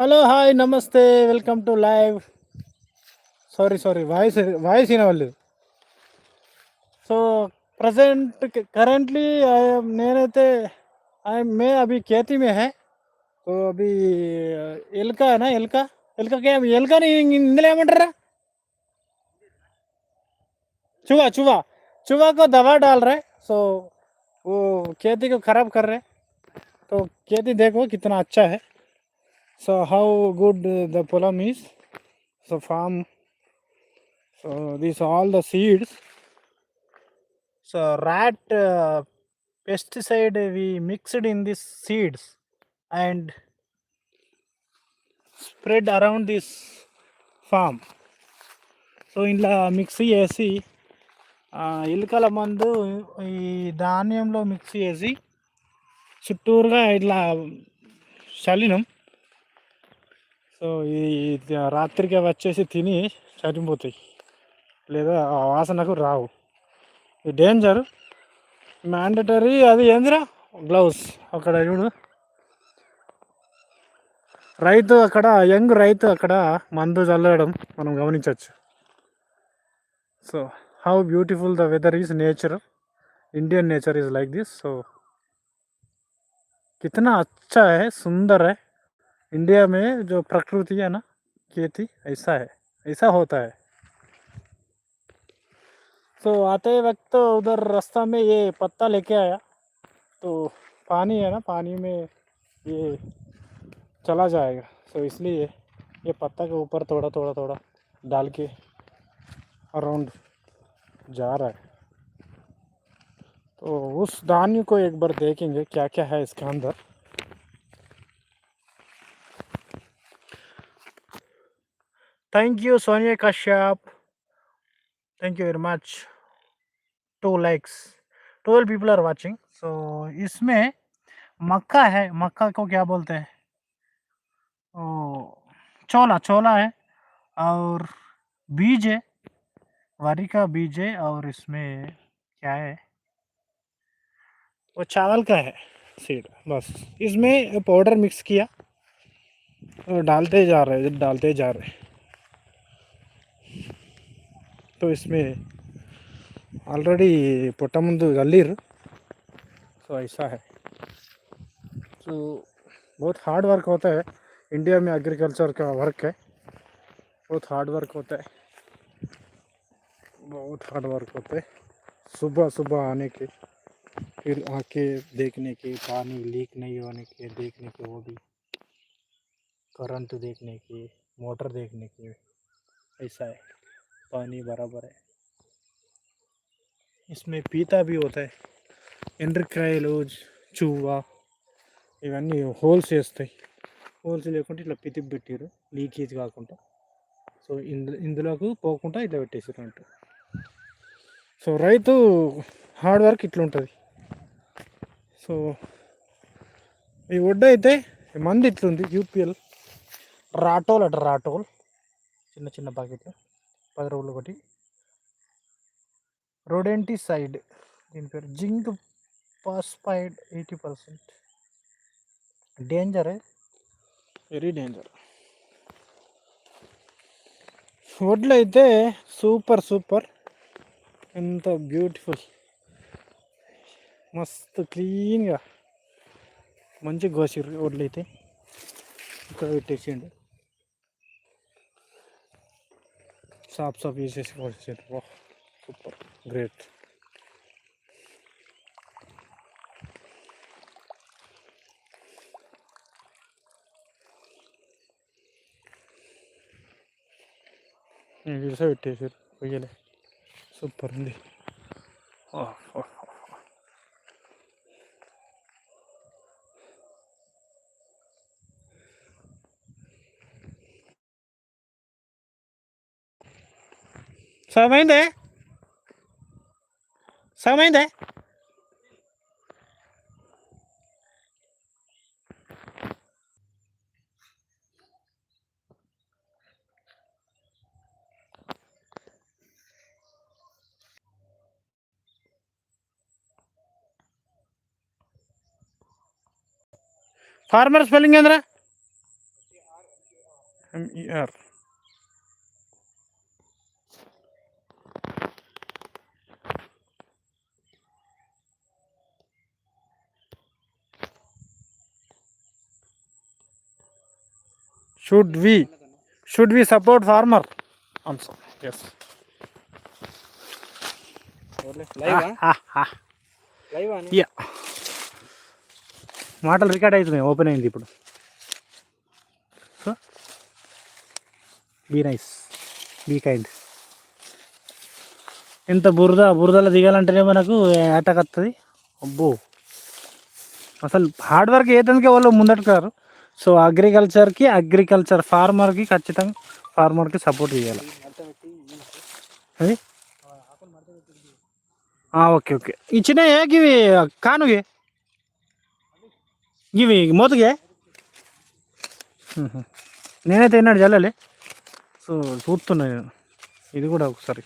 Hello नमस्ते welcome to live sorry sorry voice voice ही ಏನವಲ್ಲಿ वाले सो प्रेजेंट करेंटली आई मैं अभी खेती में है तो अभी एलका है ना एलका एलका क्या एलका नहीं इंदले रहा चुहा चुहा चुहा को दवा डाल रहे सो वो खेती को खराब कर रहे तो खेती देखो कितना अच्छा है So how good the polam is. So farm. So these are all the seeds. So rat uh, pesticide we mixed in this seeds and spread around this farm farm so ఇలా మిక్స్ చేసి ఎలుకల మందు ఈ ధాన్యంలో mix చేసి చుట్టూరుగా ఇట్లా చల్లినాం so ఇది రాత్రికి అవి వచ్చేసి తిని చనిపోతాయి లేదా ఆ వాసనకు రావు ఇది డేంజర్ మ్యాండటరీ అది ఏందిరా గ్లౌస్ అక్కడ చూడు రైతు అక్కడ యంగ్ రైతు అక్కడ మందు చల్లడం మనం గమనించవచ్చు so how beautiful the weather is nature Indian nature is like this so కితనా అచ్చా హే సుందర్ హే इंडिया में जो प्रकृति है ना खेती ऐसा है ऐसा होता है तो आते वक्त उधर रास्ता में ये पत्ता लेके आया तो पानी है ना पानी में ये चला जाएगा तो इसलिए ये पत्ता के ऊपर थोड़ा थोड़ा थोड़ा डाल के अराउंड जा रहा है तो उस धान्य को एक बार देखेंगे क्या क्या है इसके अंदर thank you Sonia Kashyap thank you very much two likes twelve people are watching so इसमें मक्का है मक्का को क्या बोलते हैं ओ चोला चोला है और बीज है वारी का बीज है और इसमें क्या है वो चावल का है सीड बस इसमें पाउडर मिक्स किया और डालते जा रहे डालते जा रहे हैं तो इसमें ऑलरेडी पोटाम गलीर तो ऐसा है तो बहुत हार्ड वर्क होता है इंडिया में एग्रीकल्चर का वर्क है बहुत हार्ड वर्क होता है बहुत हार्ड वर्क होता है सुबह सुबह आने के फिर आके देखने के पानी लीक नहीं होने के देखने के वो भी करंट देखने के मोटर देखने के ऐसा है पानी बराबर है इसमें पीता भी होता है ఎండ్రి క్రాయలు ఇవన్నీ హోల్స్ వేస్తాయి హోల్స్ లేకుండా ఇట్లా పితికి పెట్టారు లీకేజ్ కాకుండా సో ఇందు ఇందులోకి పోకుండా ఇట్లా పెట్టేసారు అంటూ సో రైతు హార్డ్ వర్క్ ఇట్లా ఉంటుంది సో ఈ వడ్డ అయితే మంది ఇట్లుంది యూపీఎల్ రాటోల్ అట రాటోల్ చిన్న చిన్న ప్యాకెట్లు पद रोटी रोडेटी सैड दीन पे जिंक पास्पाइड एटी डेजर वेरी डेजर वोडलते सूपर सूपर अंत ब्यूटिफुल मस्त क्लीन मं गोसी वोडलते इकट्ठे साफ साफ ये वाह सुपर ग्रेट ये फिर से बैठे फिर वही सुपर हिंदी वाह वाह समय दे समय दे फार्मर स्पेलिंग अंदर M E R should we should we support farmer మాటలు రికార్డ్ అవుతున్నాయి ఓపెన్ అయింది ఇప్పుడు so be nice be kind ఎంత బురద బురదలో దిగాలంటేనే మనకు అటాక్ వస్తుంది అబ్బో అసలు హార్డ్ వర్క్ ఏదనికే వాళ్ళు ముందట్టుకున్నారు సో అగ్రికల్చర్ కి అగ్రికల్చర్ ఫార్మర్ కి కచ్చితంగా ఫార్మర్ కి సపోర్ట్ ఇయాల హని ఆ ఓకే ఓకే ఇచనే ఏగివి కానుగే ఇవి మోదగే హ్ హ నేనేతే ఉన్నాడ జల్లాలి సో తోర్తునే ఇది కూడా ఒక్కసారి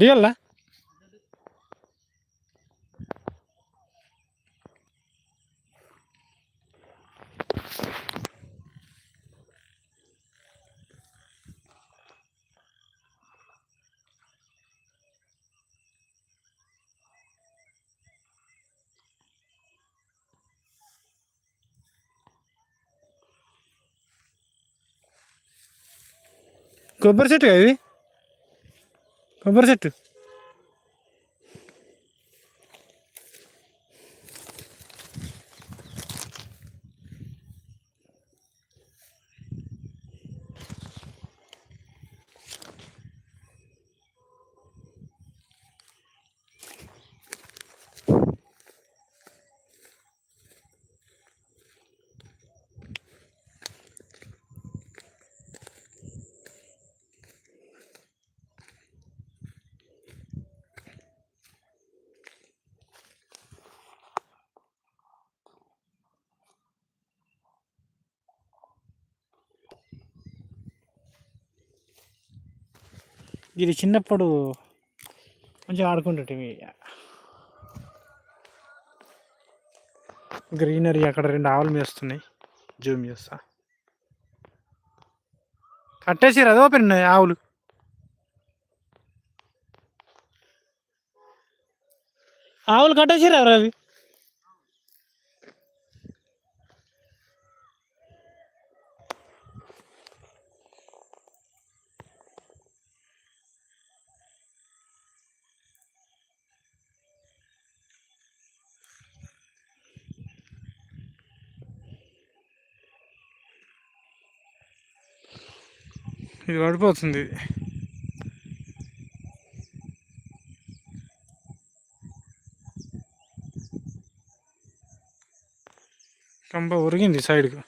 ಡಿಯಲ್ಲ ಗೊಬ್ಬರ ಸಿಟ್ಟು ಇದ್ದೀವಿ റബ്ബർ സെറ്റ് ఇది చిన్నప్పుడు కొంచెం ఆడుకుంటుంటివి గ్రీనరీ అక్కడ రెండు ఆవులు మేస్తున్నాయి జూమ్ చేస్తా కట్టేసి అది ఓపెన్ ఆవులు ఆవులు ఆవులు కట్టేసిరా రవి ఇది పడిపోతుంది ఇది ఉరిగింది ఒరిగింది సైడ్కు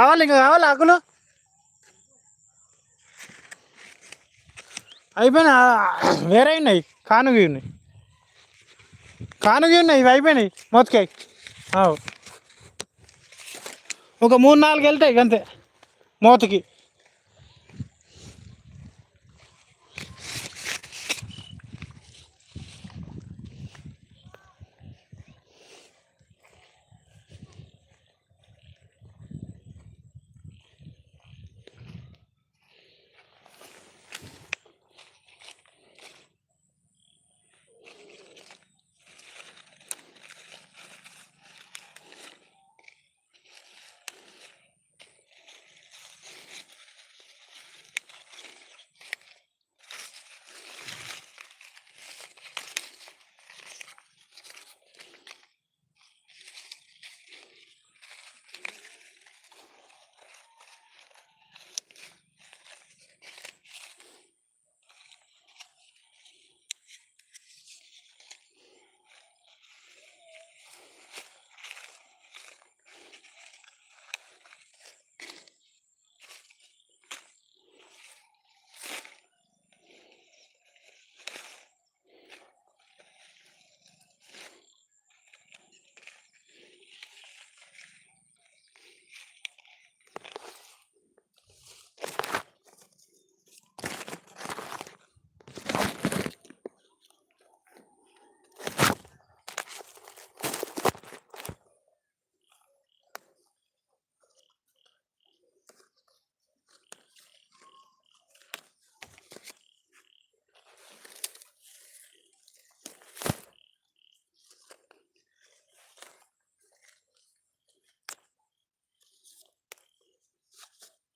కావాలి ఇంకా కావాలి ఆకులు అయిపోయినా వేరే ఉన్నాయి కానుగి ఉన్నాయి కానుగి ఉన్నాయి ఇవి అయిపోయినాయి మొత్తకాయ ఒక మూడు నాలుగు వెళ్తాయి అంతే మోతకి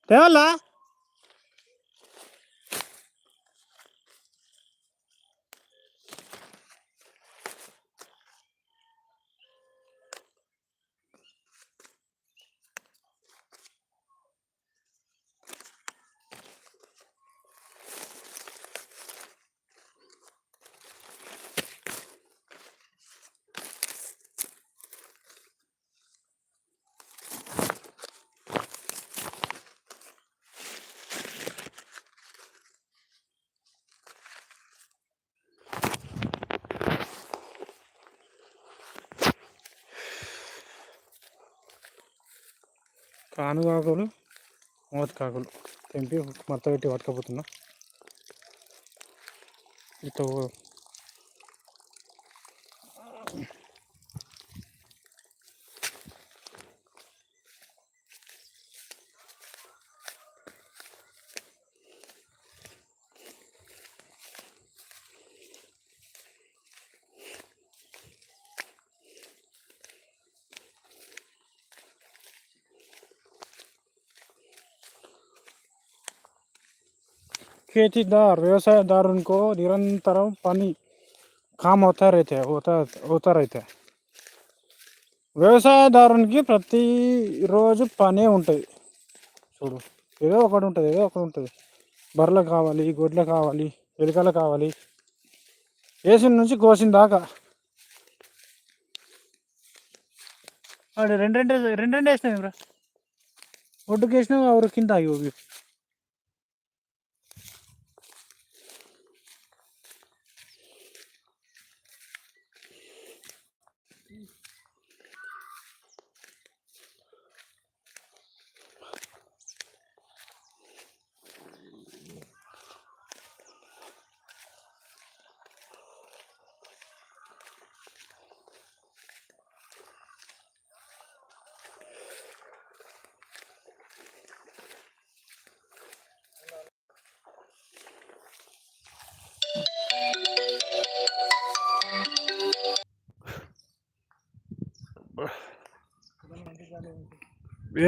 પેલા కానుగాకులు కాకులు తెంపి మడత పెట్టి పట్టుకపోతున్నా ఇతో கேதிதார் விவசாயதார்ன் கோ நிரந்தரம் पानी காமウターாயதே உத்தர உத்தரயதே விவசாயதார்ன் கீ பிரதி रोज पानी ఉంటది చూడు ఏదో ఒకటి ఉంటది ఏదో ఒకటి ఉంటది బర్ల కావాలి గోడ్ల కావాలి వెలుకల కావాలి యేసు నుంచి கோसिन다가ండి రెండు రెండు రెండు రెండు యేసు బ్రో ఒడ్డు కేశను అవర్కింద అయిపోయి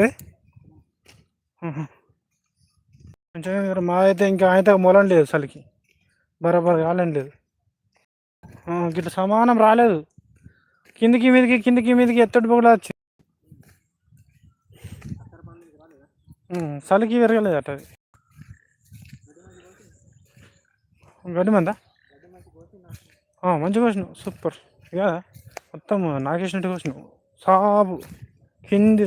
ఏ కొంచెం మా అయితే ఇంకా ఆయన మొలం లేదు అసలుకి బరాబర్ కాలం లేదు గిట్ల సమానం రాలేదు కిందికి మీదికి కిందికి మీదికి ఎత్తడి పొగలా వచ్చి చలికి విరగలేదు అట్ట అది గడ్డి మందా మంచిగా క్వశ్చన్ సూపర్ ఇక మొత్తం నాకేసినట్టు క్వశ్చన్ సాబు కింది